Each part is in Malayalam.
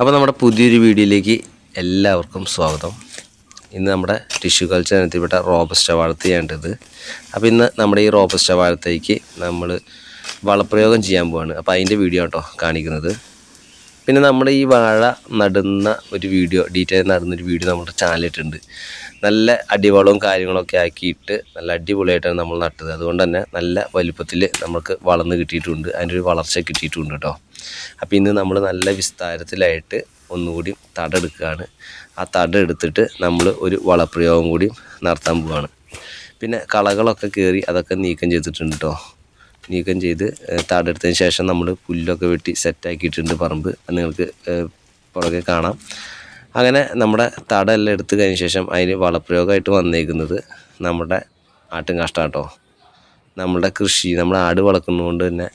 അപ്പോൾ നമ്മുടെ പുതിയൊരു വീഡിയോയിലേക്ക് എല്ലാവർക്കും സ്വാഗതം. ഇന്ന് നമ്മുടെ ടിഷ്യൂ കൾച്ചർ ഇനത്തിൽപ്പെട്ട റോബസ്റ്റ വാഴത്തയാണ്ടത് അപ്പോൾ ഇന്ന് നമ്മുടെ ഈ റോബസ്റ്റ വാഴത്തേക്ക് നമ്മൾ വളപ്രയോഗം ചെയ്യാൻ പോവാണ്. അപ്പോൾ അതിന്റെ വീഡിയോ കേട്ടോ കാണിക്കുന്നത്. പിന്നെ നമ്മൾ ഈ വാഴ നടുന്ന ഒരു വീഡിയോ ഡീറ്റെയിൽ നടുന്നൊരു വീഡിയോ നമ്മുടെ ചാനലിട്ടുണ്ട് നല്ല അടിവളവും കാര്യങ്ങളൊക്കെ ആക്കിയിട്ട് നല്ല അടിപൊളിയായിട്ടാണ് നമ്മൾ നട്ടത്. അതുകൊണ്ട് തന്നെ നല്ല വലുപ്പത്തിൽ നമുക്ക് വളർന്ന് കിട്ടിയിട്ടുണ്ട്. അതിന്റെ ഒരു വളർച്ച കിട്ടിയിട്ടുണ്ട് കേട്ടോ. അപ്പോൾ ഇന്ന് നമ്മൾ നല്ല വിസ്താരത്തിലായിട്ട് ഒന്നുകൂടി തടെടുക്കുകയാണ് ആ തട എടുത്തിട്ട് നമ്മൾ ഒരു വളപ്രയോഗം കൂടി നടത്താൻ പോവുകയാണ് പിന്നെ കളകളൊക്കെ കയറി അതൊക്കെ നീക്കം ചെയ്തിട്ടുണ്ട് കേട്ടോ നീക്കം ചെയ്ത് തടെടുത്തതിന് ശേഷം നമ്മൾ പുല്ലൊക്കെ വെട്ടി സെറ്റാക്കിയിട്ടുണ്ട് പറമ്പ്. നിങ്ങൾക്ക് പുറകെ കാണാം. അങ്ങനെ നമ്മുടെ തടെല്ലാം എടുത്തു കഴിഞ്ഞ ശേഷം അതിന് വളപ്രയോഗമായിട്ട് വന്നേക്കുന്നത് നമ്മുടെ ആട്ടും കാഷ്ടാട്ടോ നമ്മുടെ കൃഷി നമ്മൾ ആട് വളർത്തുന്നതുകൊണ്ട് തന്നെ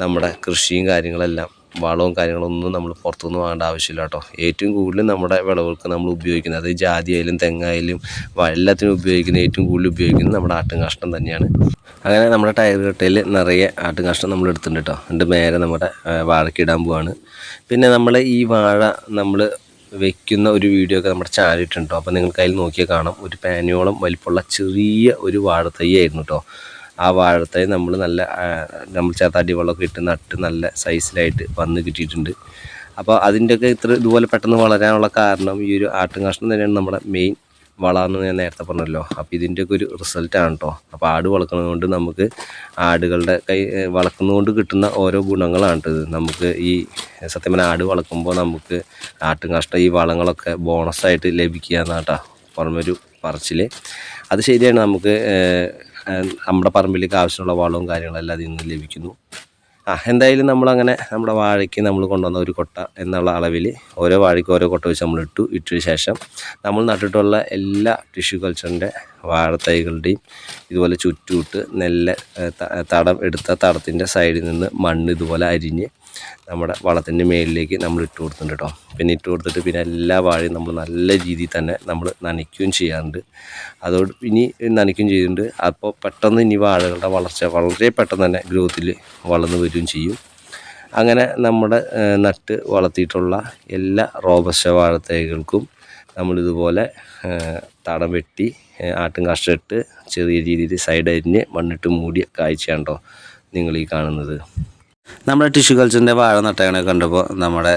നമ്മുടെ കൃഷിയും കാര്യങ്ങളെല്ലാം വളവും കാര്യങ്ങളൊന്നും നമ്മൾ പുറത്തുനിന്ന് വാങ്ങേണ്ട ആവശ്യമില്ല കേട്ടോ. ഏറ്റവും കൂടുതൽ നമ്മുടെ വിളവുകൾക്ക് നമ്മൾ ഉപയോഗിക്കുന്നത് അത് ജാതി ആയാലും തെങ്ങായാലും എല്ലാത്തിനും ഉപയോഗിക്കുന്ന ഏറ്റവും കൂടുതൽ ഉപയോഗിക്കുന്നത് നമ്മുടെ ആട്ടും കാഷ്ടം തന്നെയാണ്. അങ്ങനെ നമ്മുടെ ടയർ കട്ടയിൽ നിറയെ ആട്ടും കാഷ്ടം നമ്മൾ എടുത്തിട്ടുണ്ട് കേട്ടോ. എന്നിട്ട് നേരെ നമ്മുടെ വാഴക്കിടാൻ പോവാണ്. പിന്നെ നമ്മൾ ഈ വാഴ നമ്മൾ വെക്കുന്ന ഒരു വീഡിയോ ഒക്കെ നമ്മുടെ ചാനൽ ഇട്ടുണ്ടോ അപ്പോൾ നിങ്ങൾക്ക് അതിൽ നോക്കിയാൽ കാണാം. ഒരു പാനിയോളം വലിപ്പമുള്ള ചെറിയ ഒരു വാഴത്തൈ ആയിരുന്നു കേട്ടോ. ആ വാഴത്തൈ നമ്മൾ നല്ല നമ്മൾ ചേർത്ത് അടിവെള്ളമൊക്കെ ഇട്ട് നട്ട് നല്ല സൈസിലായിട്ട് വന്ന് കിട്ടിയിട്ടുണ്ട്. അപ്പോൾ അതിന്റെയൊക്കെ ഇത്ര ഇതുപോലെ പെട്ടെന്ന് വളരാനുള്ള കാരണം ഈ ഒരു ആട്ടും കഷ്ണം തന്നെയാണ് നമ്മുടെ മെയിൻ വളമെന്ന് ഞാൻ നേരത്തെ പറഞ്ഞല്ലോ. അപ്പോൾ ഇതിന്റെയൊക്കെ ഒരു റിസൾട്ടാണ് കേട്ടോ അപ്പോൾ ആട് വളർക്കുന്നത് കൊണ്ട് നമുക്ക് ആടുകളുടെ കൈ വളർക്കുന്നതുകൊണ്ട് വളർത്തുന്നതുകൊണ്ട് കിട്ടുന്ന ഓരോ ഗുണങ്ങളാണ് ട്ടോ ഇത്. നമുക്ക് ഈ സത്യം പറഞ്ഞാൽ ആട് വളർത്തുമ്പോൾ നമുക്ക് ആട്ടും കഷ്ടം ഈ വളങ്ങളൊക്കെ ബോണസായിട്ട് ലഭിക്കുക എന്നാട്ടാ പുറമൊരു പറച്ചിൽ അത് ശരിയാണ് നമുക്ക് നമ്മുടെ പറമ്പിലേക്ക് ആവശ്യമുള്ള വളവും കാര്യങ്ങളെല്ലാം അതിൽ നിന്ന് ലഭിക്കുന്നു. ആ എന്തായാലും നമ്മളങ്ങനെ നമ്മുടെ വാഴയ്ക്ക് നമ്മൾ കൊണ്ടുവന്ന ഒരു കൊട്ട എന്നുള്ള അളവിൽ ഓരോ വാഴയ്ക്ക് ഓരോ കൊട്ട വെച്ച് നമ്മൾ ഇട്ടു ഇട്ടതിന് ശേഷം നമ്മൾ നട്ടിട്ടുള്ള എല്ലാ ടിഷ്യൂ കൾച്ചറിന്റെ വാഴത്തൈകളുടെയും ഇതുപോലെ ചുറ്റുമിട്ട് നെല്ല് തടം എടുത്ത തടത്തിന്റെ സൈഡിൽ നിന്ന് മണ്ണ് ഇതുപോലെ അരിഞ്ഞ് നമ്മുടെ വളത്തിന്റെ മേളിലേക്ക് നമ്മൾ ഇട്ട് കൊടുത്തിട്ടുണ്ട് കേട്ടോ പിന്നെ ഇട്ട് കൊടുത്തിട്ട് പിന്നെ എല്ലാ വാഴയും നമ്മൾ നല്ല രീതിയിൽ തന്നെ നമ്മൾ നനയ്ക്കുകയും ചെയ്യാറുണ്ട്. അതോട് ഇനി നനയ്ക്കുകയും ചെയ്യുന്നുണ്ട് അപ്പോൾ പെട്ടെന്ന് ഇനി വാഴകളുടെ വളർച്ച വളരെ പെട്ടെന്ന് തന്നെ ഗ്രോത്തിൽ വളർന്നു വരികയും ചെയ്യും. അങ്ങനെ നമ്മുടെ നട്ട് വളർത്തിയിട്ടുള്ള എല്ലാ റോബസ്റ്റ വാഴത്തൈകൾക്കും നമ്മളിതുപോലെ തടം വെട്ടി ആട്ടും കഷ്ടമിട്ട് ചെറിയ രീതിയിൽ സൈഡ് അരിഞ്ഞ് മണ്ണിട്ട് മൂടിയ കാഴ്ചയാണ് കേട്ടോ നിങ്ങൾ ഈ കാണുന്നത്. നമ്മുടെ ടിഷ്യൂ കൾച്ചറിന്റെ വാഴ നട്ടകളെ കണ്ടപ്പോൾ നമ്മുടെ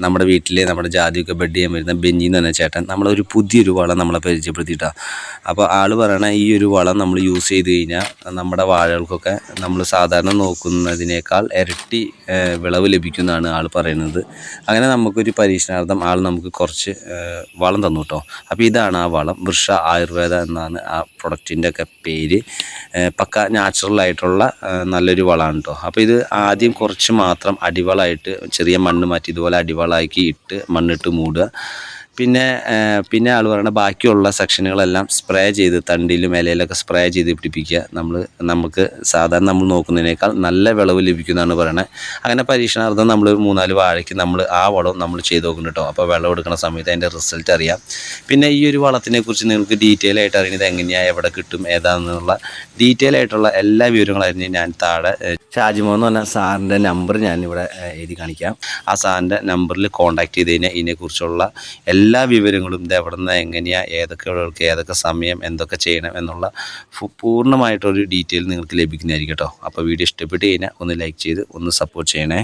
നമ്മുടെ വീട്ടിലെ നമ്മുടെ ജാതിയൊക്കെ ബെഡ് ചെയ്യാൻ വരുന്ന ബെഞ്ചി എന്ന് പറഞ്ഞ ചേട്ടൻ നമ്മളൊരു പുതിയൊരു വളം നമ്മളെ പരിചയപ്പെടുത്തിയിട്ടാണ് അപ്പോൾ ആൾ പറയണ ഈ ഒരു വളം നമ്മൾ യൂസ് ചെയ്ത് കഴിഞ്ഞാൽ നമ്മുടെ വാഴകൾക്കൊക്കെ നമ്മൾ സാധാരണ നോക്കുന്നതിനേക്കാൾ ഇരട്ടി വിളവ് ലഭിക്കുന്നതാണ് ആൾ പറയുന്നത്. അങ്ങനെ നമുക്കൊരു പരീക്ഷണാർത്ഥം ആൾ നമുക്ക് കുറച്ച് വളം തന്നു കേട്ടോ അപ്പോൾ ഇതാണ് ആ വളം. വൃഷ ആയുർവേദ എന്നാണ് ആ പ്രൊഡക്റ്റിന്റെ ഒക്കെ പേര്. പക്ക നാച്ചുറൽ ആയിട്ടുള്ള നല്ലൊരു വളമാണ് കേട്ടോ അപ്പോൾ ഇത് ആദ്യം കുറച്ച് മാത്രം അടിവളമായിട്ട് ചെറിയ മണ്ണ് മാറ്റി ഇതുപോലെ അടിവളമാക്കി ഇട്ട് മണ്ണിട്ട് മൂടുക. പിന്നെ പിന്നെ ആൾ പറയണ ബാക്കിയുള്ള സെക്ഷനുകളെല്ലാം സ്പ്രേ ചെയ്ത് തണ്ടിലും ഇലയിലൊക്കെ സ്പ്രേ ചെയ്ത് പിടിപ്പിക്കുക. നമ്മൾ നമുക്ക് സാധാരണ നമ്മൾ നോക്കുന്നതിനേക്കാൾ നല്ല വിളവ് ലഭിക്കുന്നതാണ് പറയണത് അങ്ങനെ പരീക്ഷണാർത്ഥം നമ്മൾ മൂന്നാൽ വാഴയ്ക്ക് നമ്മൾ ആ വളം നമ്മൾ ചെയ്ത് നോക്കുന്നു കേട്ടോ അപ്പോൾ വെള്ളം എടുക്കുന്ന സമയത്ത് അതിന്റെ റിസൾട്ട് അറിയാം. പിന്നെ ഈ ഒരു വളത്തിനെ കുറിച്ച് നിങ്ങൾക്ക് ഡീറ്റെയിൽ ആയിട്ട് അറിയുന്നത് എങ്ങനെയാണ് എവിടെ കിട്ടും ഏതാണെന്നുള്ള ഡീറ്റെയിൽ ആയിട്ടുള്ള എല്ലാ വിവരങ്ങളും അറിഞ്ഞ് ഞാൻ താഴെ ഷാജിമോ എന്ന് പറഞ്ഞ സാറിന്റെ നമ്പർ ഞാനിവിടെ എഴുതി കാണിക്കാം. ആ സാറിന്റെ നമ്പറിൽ കോൺടാക്ട് ചെയ്ത് കഴിഞ്ഞാൽ ഇതിനെക്കുറിച്ചുള്ള എല്ലാ വിവരങ്ങളും ഇത് എവിടെ നിന്ന് എങ്ങനെയാണ് ഏതൊക്കെ ഉള്ളവർക്ക് ഏതൊക്കെ സമയം എന്തൊക്കെ ചെയ്യണം എന്നുള്ള പൂർണമായിട്ടൊരു ഡീറ്റെയിൽ നിങ്ങൾക്ക് ലഭിക്കുന്നതായിരിക്കും കേട്ടോ. അപ്പോൾ വീഡിയോ ഇഷ്ടപ്പെട്ട് കഴിഞ്ഞാൽ ഒന്ന് ലൈക്ക് ചെയ്ത് ഒന്ന് സപ്പോർട്ട് ചെയ്യണേ.